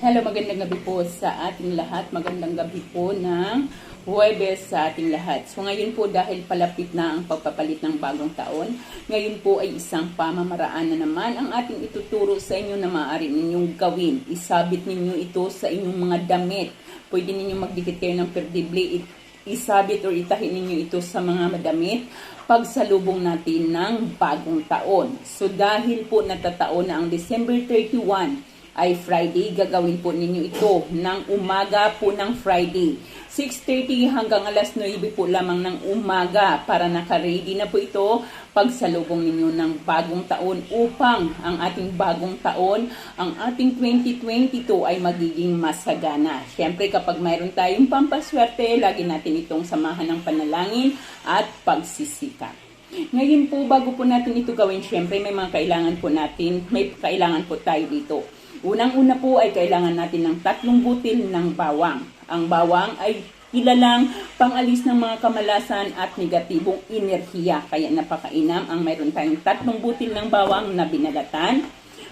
Hello, magandang gabi po sa ating lahat. Magandang gabi po ng Huwebes sa ating lahat. So ngayon po dahil palapit na ang pagpapalit ng bagong taon, ngayon po ay isang pamamaraan na naman ang ating ituturo sa inyo na maaari ninyong gawin. Isabit ninyo ito sa inyong mga damit. Pwede ninyong magdikit kayo ng perdible, isabit or itahin ninyo ito sa mga madamit pagsalubong natin ng bagong taon. So dahil po natataon na ang December 31 ay Friday, gagawin po ninyo ito ng umaga po ng Friday. 6.30 hanggang alas 9 po lamang ng umaga para naka-ready na po ito pagsalubong ninyo ng bagong taon upang ang ating bagong taon, ang ating 2022 ay magiging masagana. Siyempre kapag mayroon tayong pampaswerte, lagi natin itong samahan ng panalangin at pagsisikap. Ngayon po, bago po natin ito gawin, syempre may mga kailangan po natin, may kailangan po tayo dito. Unang-una po ay kailangan natin ng tatlong butil ng bawang. Ang bawang ay kilalang pangalis ng mga kamalasan at negatibong enerhiya. Kaya napakainam ang mayroon tayong tatlong butil ng bawang na binalatan.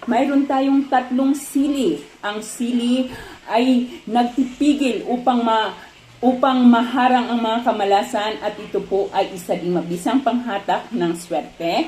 Mayroon tayong tatlong sili. Ang sili ay nagpipigil upang ma upang maharang ang mga kamalasan at ito po ay isa ding mabisang panghatak ng swerte.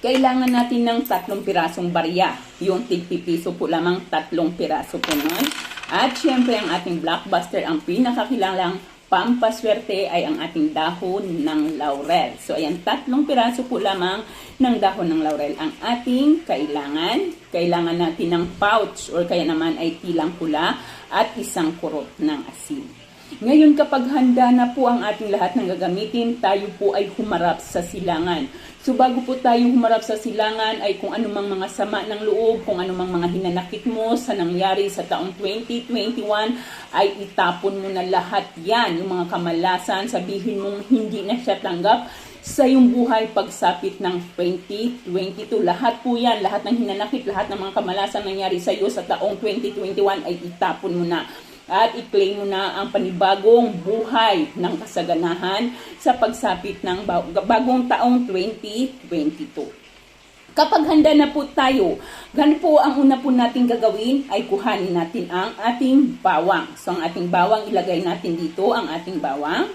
Kailangan natin ng tatlong pirasong barya. Yung tigpipiso po lamang tatlong piraso po nun. At syempre ang ating blockbuster, ang pinakakilalang pampaswerte ay ang ating dahon ng laurel. So ayan, tatlong piraso po lamang ng dahon ng laurel ang ating kailangan. Kailangan natin ng pouch or kaya naman ay tilang pula at isang kurot ng asin. Ngayon kapag handa na po ang ating lahat ng gagamitin, tayo po ay humarap sa silangan. So bago po tayo humarap sa silangan ay kung anumang mga sama ng loob, kung anumang mga hinanakit mo sa nangyari sa taong 2021 ay itapon mo na lahat yan. Yung mga kamalasan, sabihin mong hindi na siya tanggap sa iyong buhay pagsapit ng 2022. Lahat po yan, lahat ng hinanakit, lahat ng mga kamalasan nangyari sa iyo sa taong 2021 ay itapon mo na at i-claim mo na ang panibagong buhay ng kasaganahan sa pagsapit ng bagong taong 2022. Kapag handa na po tayo, ganun po ang una po natin gagawin ay kuhanin natin ang ating bawang. So ang ating bawang ilagay natin dito ang ating bawang.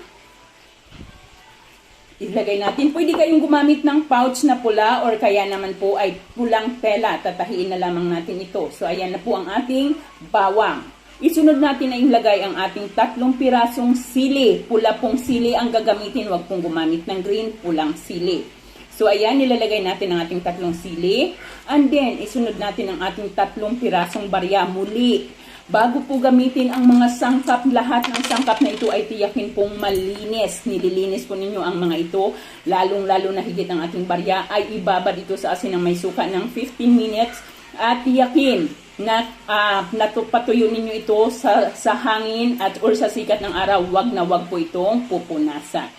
Ilagay natin. Pwede kayong gumamit ng pouch na pula or kaya naman po ay pulang tela. Tatahiin na lamang natin ito. So ayan na po ang ating bawang. Isunod natin na ilagay ang ating tatlong pirasong sili. Pula pong sili ang gagamitin. Huwag pong gumamit ng green, pulang sili. So ayan, nilalagay natin ang ating tatlong sili. And then, isunod natin ang ating tatlong pirasong barya muli. Bago po gamitin ang mga sangkap, lahat ng sangkap na ito ay tiyakin pong malinis. Nililinis po ninyo ang mga ito, lalong-lalo na higit ang ating barya, ay ibabad ito sa asin ng may suka ng 15 minutes at tiyakin na uh, natupatuyo ninyo ito sa, sa hangin at or sa sikat ng araw, wag na wag po itong pupunasan.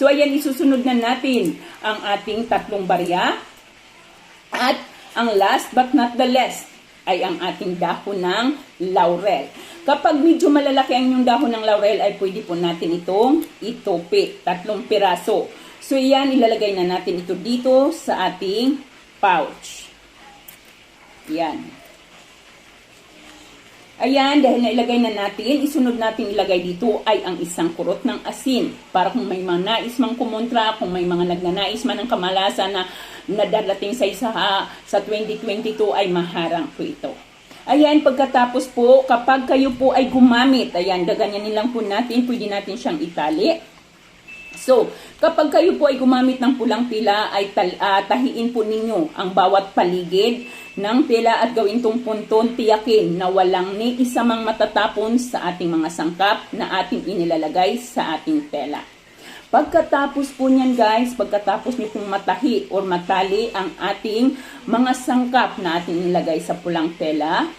So ayan, isusunod na natin ang ating tatlong barya. At ang last but not the least, ay ang ating dahon ng laurel. Kapag medyo malalaki ang yung dahon ng laurel, ay pwede po natin itong itopi. Tatlong piraso. So, yan, ilalagay na natin ito dito sa ating pouch. Yan. Ayan, dahil nailagay na natin, isunod natin ilagay dito ay ang isang kurot ng asin. Para kung may mga nais mang kumontra, kung may mga nagnanais man ng kamalasan na nadarating sa isa sa 2022 ay maharang po ito. Ayan, pagkatapos po, kapag kayo po ay gumamit, ayan, gaganyanin lang po natin, pwede natin siyang itali. So, kapag kayo po ay gumamit ng pulang pila, ay tal, uh, tahiin po ninyo ang bawat paligid ng tela at gawin tong punton, tiyakin na walang ni isa mang matatapon sa ating mga sangkap na ating inilalagay sa ating tela. Pagkatapos po niyan guys, pagkatapos nitong matahi or matali ang ating mga sangkap na ating nilagay sa pulang tela,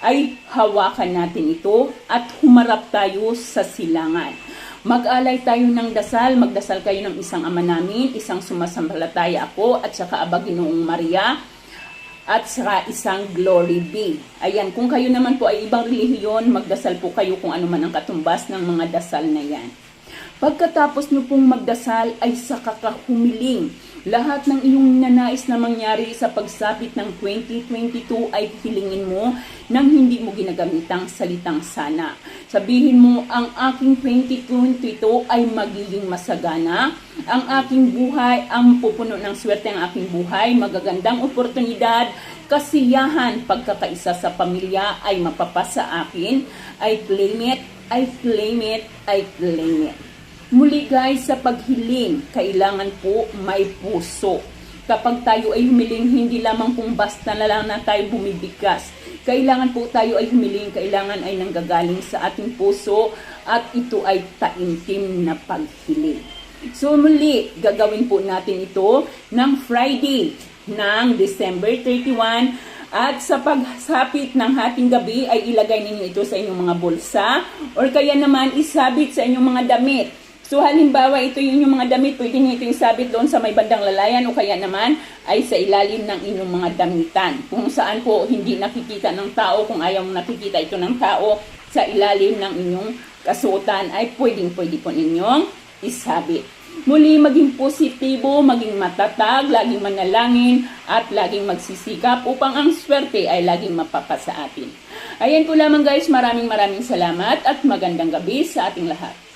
ay hawakan natin ito at humarap tayo sa silangan. Mag-alay tayo ng dasal, magdasal kayo ng isang ama namin, isang sumasambalataya ako at saka Aba Ginoong Maria at saka isang glory be. Ayan, kung kayo naman po ay ibang relihiyon, magdasal po kayo kung ano man ang katumbas ng mga dasal na yan. Pagkatapos nyo pong magdasal ay saka ka. Lahat ng iyong nanais na mangyari sa pagsapit ng 2022 ay hilingin mo nang hindi mo ginagamitang salitang sana. Sabihin mo, ang aking 2022 ay magiging masagana. Ang aking buhay, ang pupuno ng swerte ang aking buhay, magagandang oportunidad, kasiyahan, pagkakaisa sa pamilya ay mapapasa akin. I claim it, I claim it, I claim it. Muli guys, sa paghiling, kailangan po may puso. Kapag tayo ay humiling, hindi lamang kung basta na lang na tayo bumibigkas. Kailangan po tayo ay humiling, kailangan ay nanggagaling sa ating puso at ito ay taimtim na paghiling. So muli, gagawin po natin ito ng Friday ng December 31 at sa pagsapit ng hating gabi ay ilagay ninyo ito sa inyong mga bulsa or kaya naman isabit sa inyong mga damit. So halimbawa ito yung, yung mga damit, pwede nyo ito isabit doon sa may bandang lalayan o kaya naman ay sa ilalim ng inyong mga damitan. Kung saan po hindi nakikita ng tao, kung ayaw mo nakikita ito ng tao, sa ilalim ng inyong kasuotan ay pwedeng pwede po ninyong isabit. Muli, maging positibo, maging matatag, laging manalangin, at laging magsisikap upang ang swerte ay laging mapapasa atin. Ayan po lamang guys, maraming maraming salamat at magandang gabi sa ating lahat.